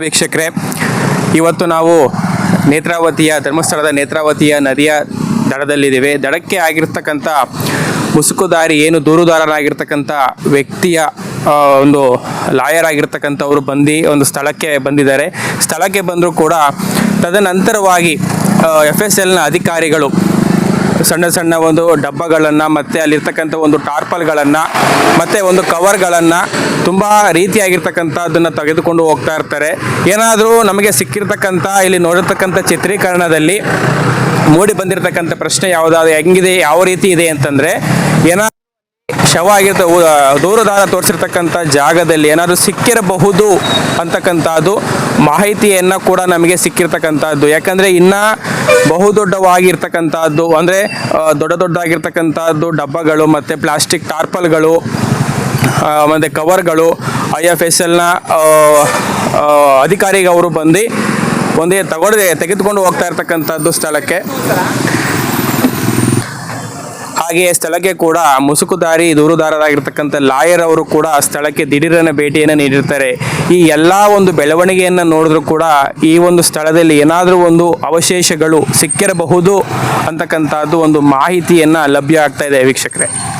ವೀಕ್ಷಕರೇ, ಇವತ್ತು ನಾವು ನೇತ್ರಾವತಿಯ ಧರ್ಮಸ್ಥಳದ ನೇತ್ರಾವತಿಯ ನದಿಯ ದಡದಲ್ಲಿದ್ದೇವೆ. ದಡಕ್ಕೆ ಆಗಿರ್ತಕ್ಕಂಥ ಮುಸುಕುದಾರಿ ಏನು, ದೂರುದಾರರಾಗಿರ್ತಕ್ಕಂಥ ವ್ಯಕ್ತಿಯ ಒಂದು ಲಾಯರ್ ಆಗಿರ್ತಕ್ಕಂಥವ್ರು ಬಂದು ಒಂದು ಸ್ಥಳಕ್ಕೆ ಬಂದಿದ್ದಾರೆ. ಸ್ಥಳಕ್ಕೆ ಬಂದರೂ ಕೂಡ ತದನಂತರವಾಗಿ ಎಫ್ ಎಸ್ ಎಲ್ನ ಅಧಿಕಾರಿಗಳು ಸಣ್ಣ ಸಣ್ಣ ಒಂದು ಡಬ್ಬಗಳನ್ನು ಮತ್ತು ಅಲ್ಲಿರ್ತಕ್ಕಂಥ ಒಂದು ಟಾರ್ಪಲ್ಗಳನ್ನು ಮತ್ತು ಒಂದು ಕವರ್ಗಳನ್ನು ತುಂಬ ರೀತಿಯಾಗಿರ್ತಕ್ಕಂಥದ್ದನ್ನು ತೆಗೆದುಕೊಂಡು ಹೋಗ್ತಾ ಇರ್ತಾರೆ. ಏನಾದರೂ ನಮಗೆ ಸಿಕ್ಕಿರ್ತಕ್ಕಂಥ, ಇಲ್ಲಿ ನೋಡಿರ್ತಕ್ಕಂಥ ಚಿತ್ರೀಕರಣದಲ್ಲಿ ಮೂಡಿ ಬಂದಿರತಕ್ಕಂಥ ಪ್ರಶ್ನೆ ಯಾವುದಾದ್ರು ಹೆಂಗಿದೆ, ಯಾವ ರೀತಿ ಇದೆ ಅಂತಂದರೆ, ಏನಾದರೂ ಶವ ಆಗಿರ್ತ ದೂರದಾರ ತೋರಿಸಿರ್ತಕ್ಕಂಥ ಜಾಗದಲ್ಲಿ ಏನಾದರೂ ಸಿಕ್ಕಿರಬಹುದು ಅಂತಕ್ಕಂಥದ್ದು ಮಾಹಿತಿಯನ್ನು ಕೂಡ ನಮಗೆ ಸಿಕ್ಕಿರ್ತಕ್ಕಂಥದ್ದು. ಯಾಕಂದರೆ ಇನ್ನೂ ಬಹುದೊಡ್ಡವಾಗಿರ್ತಕ್ಕಂಥದ್ದು, ಅಂದರೆ ದೊಡ್ಡ ದೊಡ್ಡದಾಗಿರ್ತಕ್ಕಂಥದ್ದು ಡಬ್ಬಗಳು ಮತ್ತು ಪ್ಲಾಸ್ಟಿಕ್ ಟಾರ್ಪಲ್ಗಳು ಮತ್ತು ಕವರ್ಗಳು, ಐ ಎಫ್ ಎಸ್ ಎಲ್ನ ಅಧಿಕಾರಿಗೆ ಅವರು ಬಂದು ಒಂದೇ ತಗೊಳ್ಳದೆ ತೆಗೆದುಕೊಂಡು ಹೋಗ್ತಾ ಇರ್ತಕ್ಕಂಥದ್ದು ಸ್ಥಳಕ್ಕೆ. ಹಾಗೆಯೇ ಸ್ಥಳಕ್ಕೆ ಕೂಡ ಮುಸುಕುದಾರಿ ದೂರುದಾರರಾಗಿರ್ತಕ್ಕಂಥ ಲಾಯರ್ ಅವರು ಕೂಡ ಸ್ಥಳಕ್ಕೆ ದಿಢೀರನ ಭೇಟಿಯನ್ನು ನೀಡಿರ್ತಾರೆ. ಈ ಎಲ್ಲ ಒಂದು ಬೆಳವಣಿಗೆಯನ್ನು ನೋಡಿದ್ರು ಕೂಡ ಈ ಒಂದು ಸ್ಥಳದಲ್ಲಿ ಏನಾದರೂ ಒಂದು ಅವಶೇಷಗಳು ಸಿಕ್ಕಿರಬಹುದು ಅಂತಕ್ಕಂಥದ್ದು ಒಂದು ಮಾಹಿತಿಯನ್ನು ಲಭ್ಯ ಆಗ್ತಾ ಇದೆ ವೀಕ್ಷಕರೇ.